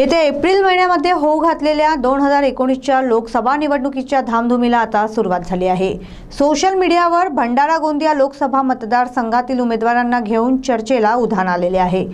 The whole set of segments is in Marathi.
येत्या एप्रिल महिन्यामध्ये होऊ घातलेल्या दोन हजार एकोणीसच्या लोकसभा निवडणुकीच्या धामधुमीला आता सुरुवात झाली आहे. सोशल मीडियावर भंडारा गोंदिया लोकसभा मतदारसंघातील उमेदवारांना घेऊन चर्चेला उधाण आलेले आहे.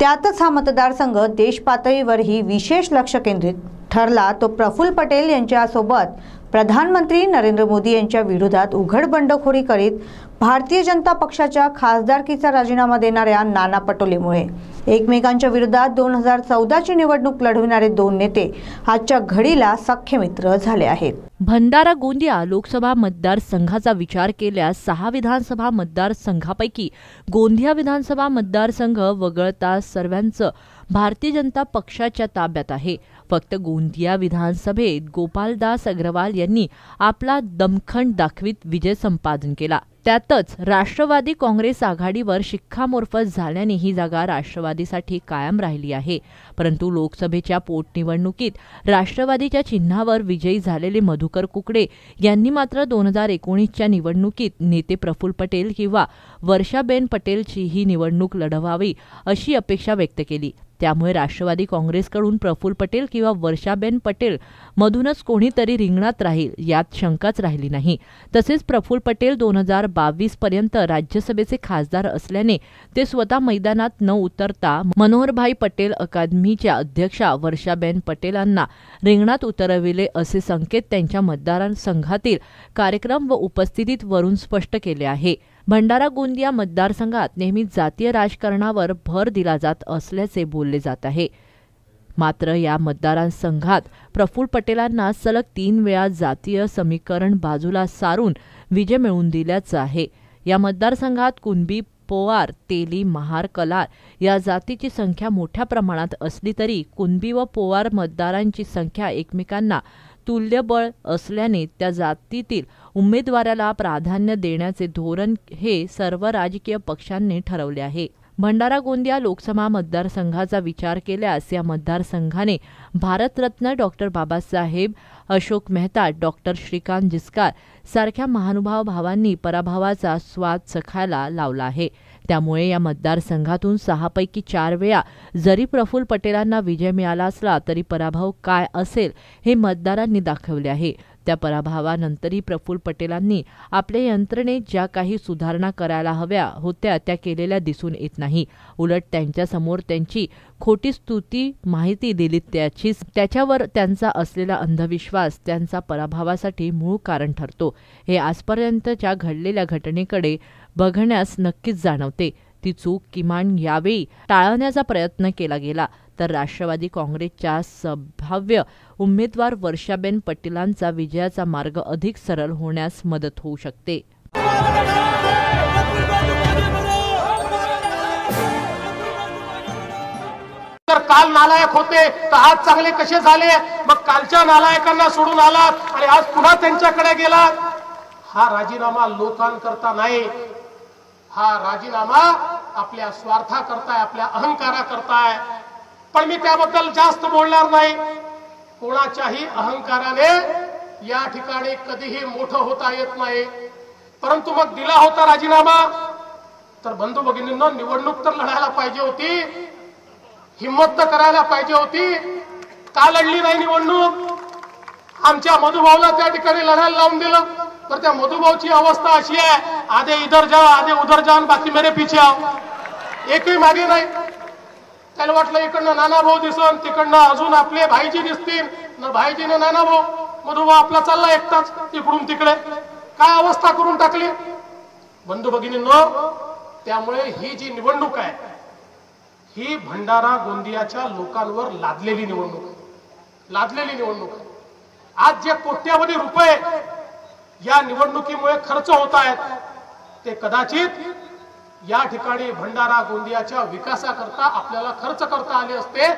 त्यातच हा मतदारसंघ देश पातळीवरही विशेष लक्ष केंद्रित ठरला तो प्रफुल्ल पटेल यांच्यासोबत प्रधानमंत्री नरेंद्र मोदी यांच्या विरोधात उघड बंडखोरी करीत भारतीय जनता पक्षाच्या खासदारकीचा राजीनामा देणाऱ्या नाना पटोलेमुळे. एकमेकांच्या विरोधात दोन हजार चौदाची निवडणूक लढविणारे दोन नेते आजच्या घडीला सख्य मित्र झाले आहेत. भंडारा गोंदिया लोकसभा मतदारसंघाचा विचार केल्यास सहा विधानसभा मतदारसंघापैकी गोंदिया विधानसभा मतदारसंघ वगळता सर्वांचं भारतीय जनता पक्षाच्या ताब्यात आहे. फक्त गोंदिया विधानसभेत गोपालदास अग्रवाल यांनी आपला दमखंड दाखवीत विजय संपादन केला. त्यातच राष्ट्रवादी काँग्रेस आघाडीवर शिक्कामोर्फत झाल्याने ही जागा राष्ट्रवादीसाठी कायम राहिली आहे. परंतु लोकसभेच्या पोटनिवडणुकीत राष्ट्रवादीच्या चिन्हावर विजयी झालेले मधुकर कुकडे यांनी मात्र दोन हजार एकोणीसच्या निवडणुकीत नेते प्रफुल्ल पटेल किंवा वर्षाबेन पटेलची ही निवडणूक लढवावी अशी अपेक्षा व्यक्त केली. त्यामुळे राष्ट्रवादी काँग्रेसकडून प्रफुल्ल पटेल किंवा वर्षाबेन पटेल मधूनच कोणीतरी रिंगणात राहील यात शंकाच राहिली नाही. तसेच प्रफुल्ल पटेल दोन हजार बावीस पर्यंत राज्यसभेचे खासदार असल्याने ते स्वतः मैदानात न उतरता मनोहरभाई पटेल अकादमीच्या अध्यक्षा वर्षाबेन पटेलांना रिंगणात उतरविले असे संकेत त्यांच्या मतदारसंघातील कार्यक्रम व उपस्थितीत वरून स्पष्ट केले आहे. भंडारा गोंदिया मतदारसंघात नेहमी जातीय राजकारणावर भर दिला जात असल्याचे बोलले जात आहे. मात्र या मतदारसंघात प्रफुल्ल पटेलांना सलग तीन वेळा जातीय समीकरण बाजूला सारून विजय मिळवून दिल्याचं आहे. या मतदारसंघात कुणबी पोवार तेली महार कलार या जातीची संख्या मोठ्या प्रमाणात असली तरी कुणबी व पोवार मतदारांची संख्या एकमेकांना तुल्यबळ असल्याने त्या जातीतील उमेदवाराला प्राधान्य देण्याचे धोरण हे सर्व राजकीय पक्षांनी ठरवले आहे. भंडारा गोंदिया लोकसभा मतदारसंघाचा विचार केल्यास या मतदारसंघाने भारतरत्न डॉक्टर बाबासाहेब अशोक मेहता डॉक्टर श्रीकांत जिस्कार सारख्या महानुभाव भावांनी पराभवाचा स्वाद चखायला लावला आहे. त्यामुळे या मतदारसंघातून सहापैकी चार वेळा जरी प्रफुल्ल पटेलांना विजय मिळाला असला तरी पराभव काय असेल हे मतदारांनी दाखवले आहे. त्या पराभवानंतरही प्रफुल्ल पटेलांनी आपल्या यंत्रणेत ज्या काही सुधारणा करायला हव्या होत्या त्या केलेल्या दिसून येत नाही. उलट त्यांच्यासमोर त्यांची खोटी स्तुती माहिती दिली त्याचीच त्याच्यावर त्यांचा असलेला अंधविश्वास त्यांचा पराभवासाठी मूळ कारण ठरतो. हे आजपर्यंतच्या घडलेल्या घटनेकडे बघण्यास नक्कीच जाणवते. ती चूक किमान यावेळी टाळण्याचा प्रयत्न केला गेला. तर राष्ट्रवादी काँग्रेसच्या संभाव्य उमेदवार वर्षाबेन पटेलांचा विजयाचा मार्ग अधिक सरळ होण्यास मदत होऊ शकते. तर काल नालायक होते तर आज चांगले कसे झाले? मग कालच्या नालायकांना सोडून आलात आणि आज पुन्हा त्यांच्याकडे गेलात? हा राजीनामा लोकांकरता नाही. हा राजीनामा आपल्या स्वार्था करताय आपल्या अहंकारा करताय पण मी त्याबद्दल जास्त बोलणार नाही. कोणाच्याही अहंकाराने या ठिकाणी कधीही मोठं होता येत नाही. परंतु मग दिला होता राजीनामा. तर बंधू भगिनींना निवडणूक तर लढायला पाहिजे होती. हिंमत तर करायला पाहिजे होती. का लढली नाही निवडणूक? आमच्या मधुभावला त्या ठिकाणी लढायला लावून दिलं. तर त्या मधुभाऊची अवस्था अशी आहे आधे इधर जा आधे उधर जा बाकी मेरे पिछे आव एकही मागे नाही. त्याला वाटलं इकडनं नाना भाऊ दिसन तिकडनं अजून आपले भाईजी दिसतील. न भाईजीने नाना भाऊ मधुभाऊ आपला चालला एकटाच इकडून तिकडे. काय अवस्था करून टाकली? बंधू भगिनींनो त्यामुळे ही जी निवडणूक आहे ही भंडारा गोंदियाच्या लोकांवर लादलेली निवडणूक लादलेली निवडणूक आज जे कोट्यावधी रुपये या निवडणुकीमुळे खर्च होत आहेत. ते कदाचित या ठिकाणी भंडारा गोंदियाच्या विकासाकरता आपल्याला खर्च करता आले असते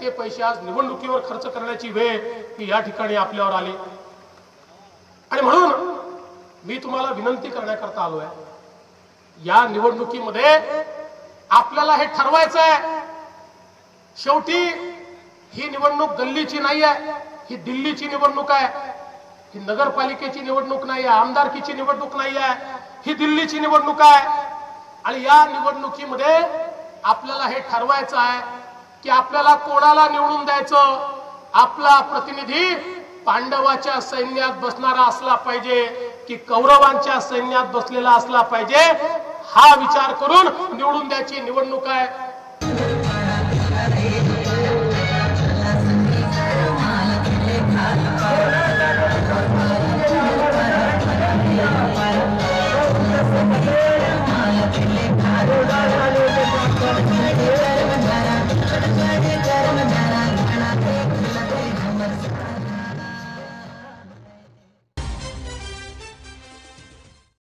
ते पैसे आज निवडणुकीवर खर्च करण्याची वेळ ही या ठिकाणी आपल्यावर आली. आणि म्हणून मी तुम्हाला विनंती करण्याकरता आलोय. या निवडणुकीमध्ये आपल्याला हे ठरवायचं आहे. शेवटी ही निवडणूक गल्लीची नाही आहे ही दिल्लीची निवडणूक आहे. ही नगरपालिकेची निवडणूक नाही आहे आमदारकीची निवडणूक नाही आहे ही दिल्लीची निवडणूक आहे. आणि या निवडणुकीमध्ये आपल्याला हे ठरवायचं आहे की आपल्याला कोणाला निवडून द्यायचं? आपला प्रतिनिधी पांडवाच्या सैन्यात बसणारा असला पाहिजे की कौरवांच्या सैन्यात बसलेला असला पाहिजे? हा विचार करून निवडून द्यायची निवडणूक आहे.